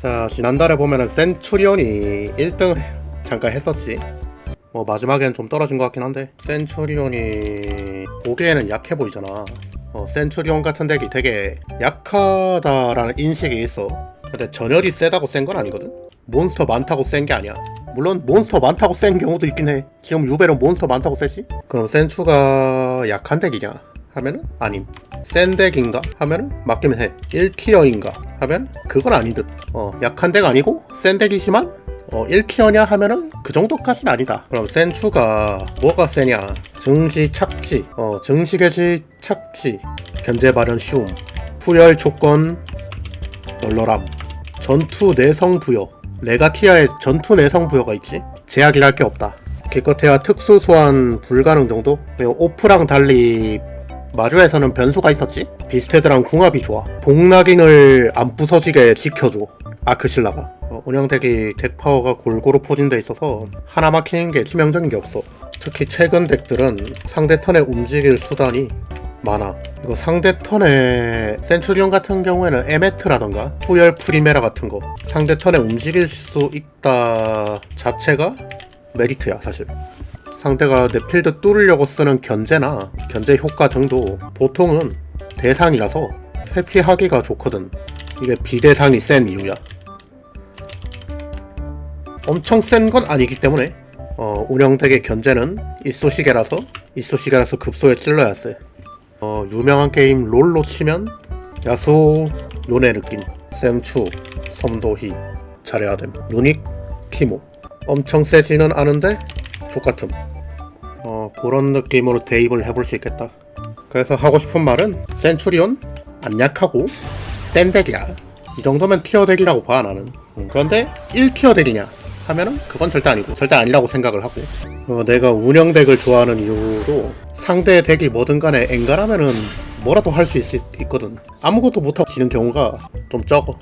자 지난달에 보면은 센츄리온이 1등 잠깐 했었지. 뭐 마지막에는 좀 떨어진 것 같긴 한데 센츄리온이 보기에는 약해 보이잖아. 어, 센츄리온 같은 덱이 되게 약하다라는 인식이 있어. 근데 전열이 세다고 센 건 아니거든? 몬스터 많다고 센 게 아니야. 물론 몬스터 많다고 센 경우도 있긴 해. 지금 유벨은 몬스터 많다고 세지? 그럼 센츄가 약한 덱이냐? 하면은 아님. 센 덱인가? 하면은 맞기는 해. 1티어인가 하면 그건 아닌 듯 어, 약한 덱 아니고 센 덱이지만 어, 1티어냐 하면은 그 정도까지는 아니다. 그럼 센 추가 뭐가 세냐? 증시 착지, 어, 증시 개시 착지, 견제 발현 쉬움, 후열 조건 널널함, 전투 내성 부여, 레가티아의 전투 내성 부여가 있지. 제약이랄 게 없다. 기껏해야 특수 소환 불가능 정도? 그리고 오프랑 달리 마주에서는 변수가 있었지? 비스테드랑 궁합이 좋아. 복락인을 안 부서지게 지켜줘. 아크실라가. 어, 운영덱이 덱 파워가 골고루 포진돼 있어서 하나 막히는 게 치명적인 게 없어. 특히 최근 덱들은 상대 턴에 움직일 수단이 많아. 이거 상대 턴에 센츄리온 같은 경우에는 에메트라던가 후열 프리메라 같은 거 상대 턴에 움직일 수 있다 자체가 메리트야 사실. 상대가 내 필드 뚫으려고 쓰는 견제나 견제 효과 정도 보통은 대상이라서 회피하기가 좋거든. 이게 비대상이 센 이유야. 엄청 센 건 아니기 때문에 어, 운영덱의 견제는 이쏘시개라서 이쏘시개라서 급소에 찔러야 세. 어, 유명한 게임 롤로 치면 야수 요네 느낌, 샘추, 섬도희 잘해야 됨. 유닉, 키모 엄청 세지는 않은데 족같음. 어, 그런 느낌으로 대입을 해볼 수 있겠다. 그래서 하고 싶은 말은 센츄리온 안 약하고 센 덱이야. 이 정도면 티어 덱이라고 봐 나는. 음, 그런데 1티어 덱이냐 하면은 그건 절대 아니고 절대 아니라고 생각을 하고. 어, 내가 운영 덱을 좋아하는 이유도 상대 덱이 뭐든 간에 엔간하면은 뭐라도 할 수 있거든. 아무것도 못하고 지는 경우가 좀 적어.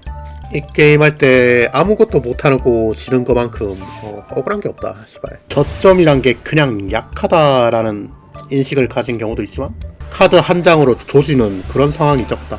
이 게임 할 때 아무것도 못하고 지는 것만큼 어, 억울한 게 없다. 시발. 저점이란 게 그냥 약하다라는 인식을 가진 경우도 있지만 카드 한 장으로 조지는 그런 상황이 적다.